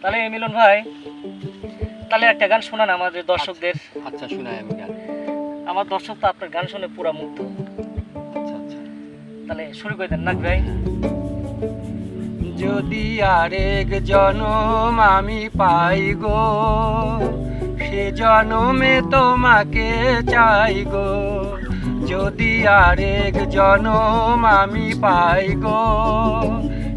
তাহলে মিলন ভাই তাহলে একটা গান শোনান আমাদের দর্শকদের। আচ্ছা শোনাই আমি গান। আমার দর্শক তো আপনার গান শুনে পুরা মুগ্ধ। আচ্ছা আচ্ছা। তাহলে শুরু করে দেন নাক ভাই। যদি আরেক জনম আমি পাই গো সে জনমে তোমাকে চাই গো। যদি আরেক জনম আমি পাই গো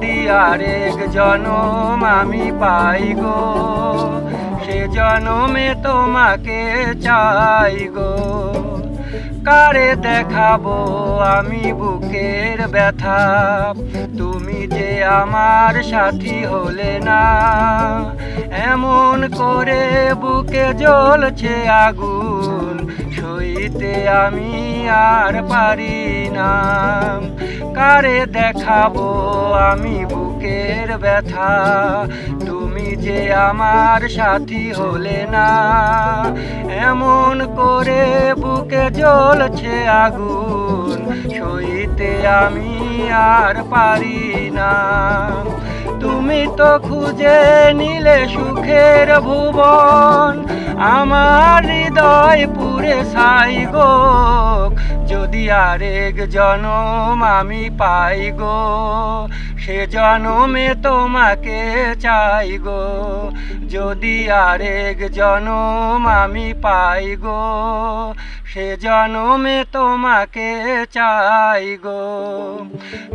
যদি আরেক জনম আমি পাই গো। সে জনমে তোমাকে চাই গো। কারে দেখাবো আমি বুকের ব্যথা? তুমি যে আমার সাথী হলে না। এমন করে বুকে জ্বলছে আগুন, সইতে আমি আর পারি না। কারে দেখাবো আমি বুকের ব্যথা। তুমি যে আমার সাথী হলে না, এমন করে বুকে জ্বলছে আগুন, সইতে আমি আর পারি না। তুমি তো খুঁজে নিলে সুখের ভুবন, আমার হৃদয় পুরে সাই গো। যদি আরেক জনম আমি পাই গো। সে জনমে তোমাকে চাই গো। যদি আরেক জনম আমি পাই গো, সে জনমে তোমাকে চাই গো।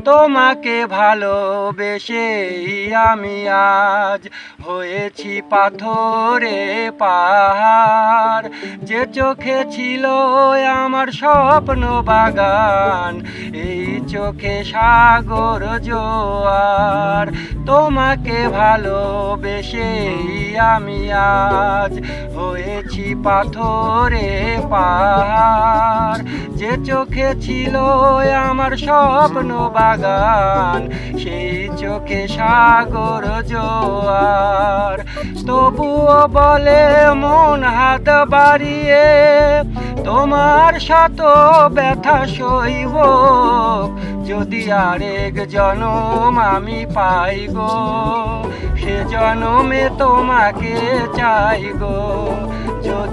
তোমাকে ভালোবেসেই আমি আজ হয়েছি পাথরে পাহাড়। যে চোখে ছিল আমার স্বপ্ন বাগান এই চোখে সাগর জোয়ার। তোমাকে ভালোবেসে আমি আজ হয়েছি পাথরে পাহাড়। যে চোখে ছিল আমার স্বপ্ন বাগান সেই চোখে সাগর জোয়ার। তবুও বলে মন হাত বাড়িয়ে, তোমার শত ব্যথা সইব যদি আরেক জনম আমি পাই গো, সে জনমে তোমাকে চাই গো। যদি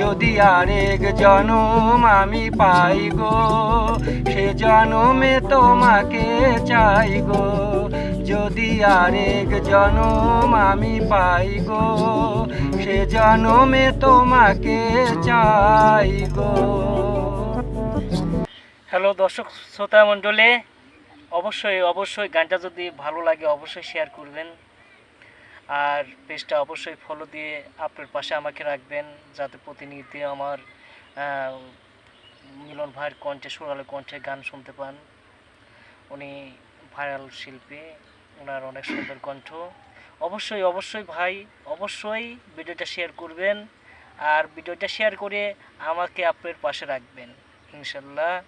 যদি আরেক জনম আমি পাই গো, সে জনমে তোমাকে চাই গো। যদি আরেক জনম আমি পাই গো, সে জনমে তোমাকে চাই গো। হ্যালো দর্শক শ্রোতা মণ্ডলে, অবশ্যই অবশ্যই গানটা যদি ভালো লাগে অবশ্যই শেয়ার করবেন। আর পেজটা অবশ্যই ফলো দিয়ে আপনার পাশে আমাকে রাখবেন যাতে প্রতিনিয়ত আমার মিলন ভাইয়ের কণ্ঠে সুরালো কণ্ঠে গান শুনতে পান। উনি ভাইরাল শিল্পী ওনার অনেক সুন্দর কণ্ঠ। অবশ্যই অবশ্যই ভাই, অবশ্যই ভিডিওটা শেয়ার করবেন। আর ভিডিওটা শেয়ার করে আমাকে আপনার পাশে রাখবেন। ইনশাল্লাহ।